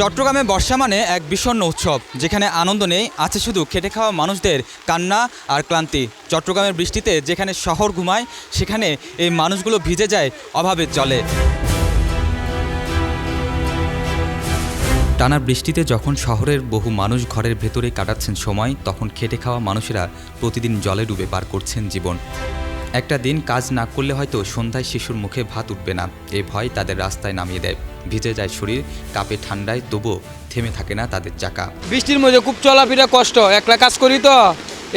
চট্টগ্রামে বর্ষা মানে এক বিষণ্ণ উৎসব, যেখানে আনন্দ নেই, আছে শুধু খেটে খাওয়া মানুষদের কান্না আর ক্লান্তি। চট্টগ্রামের বৃষ্টিতে যেখানে শহর ঘুমায়, সেখানে এই মানুষগুলো ভিজে যায় অভাবের জলে। টানা বৃষ্টিতে যখন শহরের বহু মানুষ ঘরের ভেতরে কাটাচ্ছেন সময়, তখন খেটে খাওয়া মানুষেরা প্রতিদিন জলে ডুবে পার করছেন জীবন। একটা দিন কাজ না করলে হয়তো সন্ধ্যায় শিশুর মুখে ভাত উঠবে না। এ ভয় তাদের রাস্তায় নামিয়ে দেয়। ভিজে যায় শরীর, কাপে ঠান্ডায় তবুও থেমে থাকে না তাদের চাকা। বৃষ্টির মধ্যে খুব চলাফেরা কষ্ট, একলা কাজ করি তো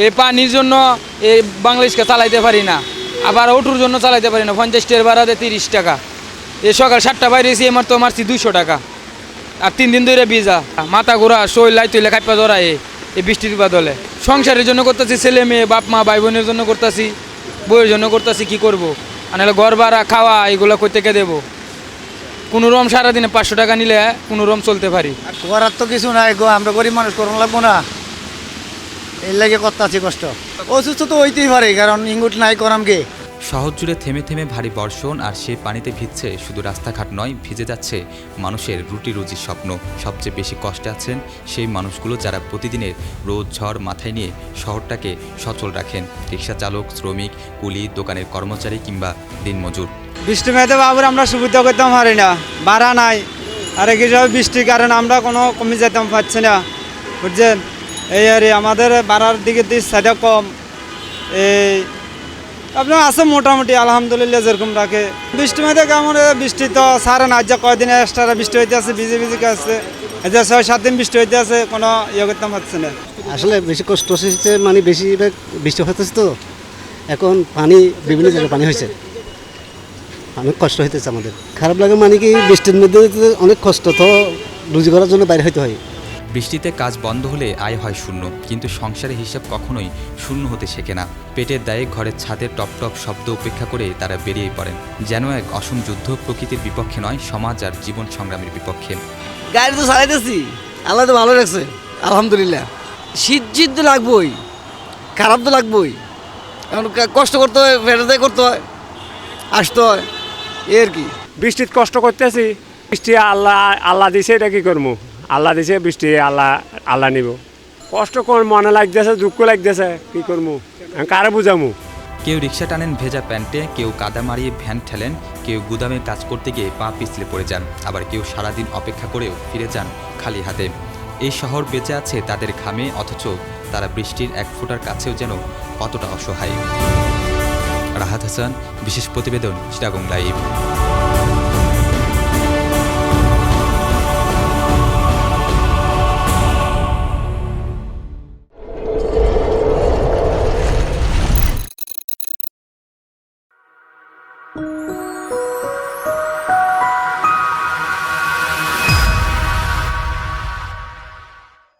এই পানির জন্য এই বাংলাদেশকে চালাইতে পারি না, আবার অটোর জন্য চালাইতে পারি না, পঞ্চাশ টাকার ভাড়া দেয় তিরিশ টাকা। এ সকাল সাতটা বাইরে এসে আমার তো মারছি দুইশো টাকা। আর তিন দিন ধরে ভিজা, মাথা ঘোরা শৈল লাই তুইলে খাইপা জড়ায় এই বৃষ্টির বাদলে। সংসারের জন্য করতেছি, ছেলে মেয়ে, বাপ মা ভাই বোনের জন্য করতেছি বইয়ের জন্য করতেছি, কি করব? আর নাহলে ঘর ভাড়া খাওয়া, এগুলো কই থেকে দেবো? কোনো রম সারাদিনে পাঁচশো টাকা নিলে কোনো রম চলতে পারি। করার তো কিছু নাই গো, আমরা গরিব মানুষ, করুন লাগবো না। এর লাগে করতে আছি কষ্ট। অসুস্থ তো হইতেই পারে, কারণ ইঙ্গুট নাই করাম গে শহর জুড়ে থেমে থেমে ভারী বর্ষণ আর সে পানিতে ভিজছে, শুধু রাস্তাঘাট নয়, ভিজে যাচ্ছে মানুষের রুটি রুজির স্বপ্ন। সবচেয়ে বেশি কষ্টে আছেন সেই মানুষগুলো যারা প্রতিদিনের রোদ ঝড় মাথায় নিয়ে শহরটাকে সচল রাখেন। রিক্সা চালক, শ্রমিক, কুলি, দোকানের কর্মচারী কিংবা দিনমজুর। বৃষ্টি মেয়েতে বাবুর আমরা সুবিধা করতে পারি না, ভাড়া নাই। আর কিছু বৃষ্টির কারণে আমরা কোনো কমে যেতে পারছি না। বুঝছেন? এই আর আমাদের ভাড়ার দিকে সাইডে কম। এই আপনার আছে মোটামুটি, আলহামদুলিল্লাহ, যেরকম রাখে। বৃষ্টি মধ্যে কেমন বৃষ্টি তো সারে না, আজ কয়দিন এক্সট্রা বৃষ্টি হইতে আছে, ভিজে ভিজে আছে যে ছয়, সাত দিন বৃষ্টি হইতে আছে, কোনো ইয়ে করতে পারছে না। আসলে বেশি কষ্ট হচ্ছে মানে বেশিরভাগ বৃষ্টি হতেছে তো। এখন পানি, বিভিন্ন জায়গায় পানি হয়েছে। অনেক কষ্ট হইতেছে আমাদের। খারাপ লাগে মানে কি, বৃষ্টির মধ্যে অনেক কষ্ট তো, রুজি করার জন্য বাইরে হইতে হয়। বৃষ্টিতে কাজ বন্ধ হলে আয় হয় শূন্য কিন্তু সংসারের হিসাব কখনোই শূন্য হতে শেখে না। পেটের দায়ে ঘরের ছাদের টপ টপ শব্দ উপেক্ষা করে তারা বেরিয়ে পড়েন। যেন এক অসম যুদ্ধ প্রকৃতির বিপক্ষে নয় সমাজ আর জীবন সংগ্রামের বিপক্ষে। গাড়ি তো চালাইতেছি আল্লাহ তো ভালো রাখছে আলহামদুলিল্লাহ। শীত শীত তো লাগবই খারাপ তো লাগবই। এখন কষ্ট করতে হয় ফেরত করতে হয় আসতে হয়। এ আর কি। বৃষ্টির কষ্ট করতেছি বৃষ্টি আল্লাহ আল্লাহ দিছে এটা কি করব আল্লাহ দিছে, বৃষ্টি আল্লাহ আল্লাহ নিব। কষ্ট কর, মনে লাগতেছে, দুঃখ লাগতেছে, কি করব কারে বুঝামু? কেউ রিক্সা টানেন, ভেজা প্যান্টে, কেউ কাদা মারিয়ে ভ্যান ঠেলেন, কেউ গুদামে কাজ করতে গিয়ে পা পিছলে পড়ে যান, আবার কেউ সারাদিন অপেক্ষা করেও ফিরে যান খালি হাতে। এই শহর বেঁচে আছে তাদের ঘামে, অথচ তারা বৃষ্টির এক ফোঁটার কাছেও যেন কতটা অসহায়। রাহাত হাসান, বিশেষ প্রতিবেদন, চিটাগং লাইভ।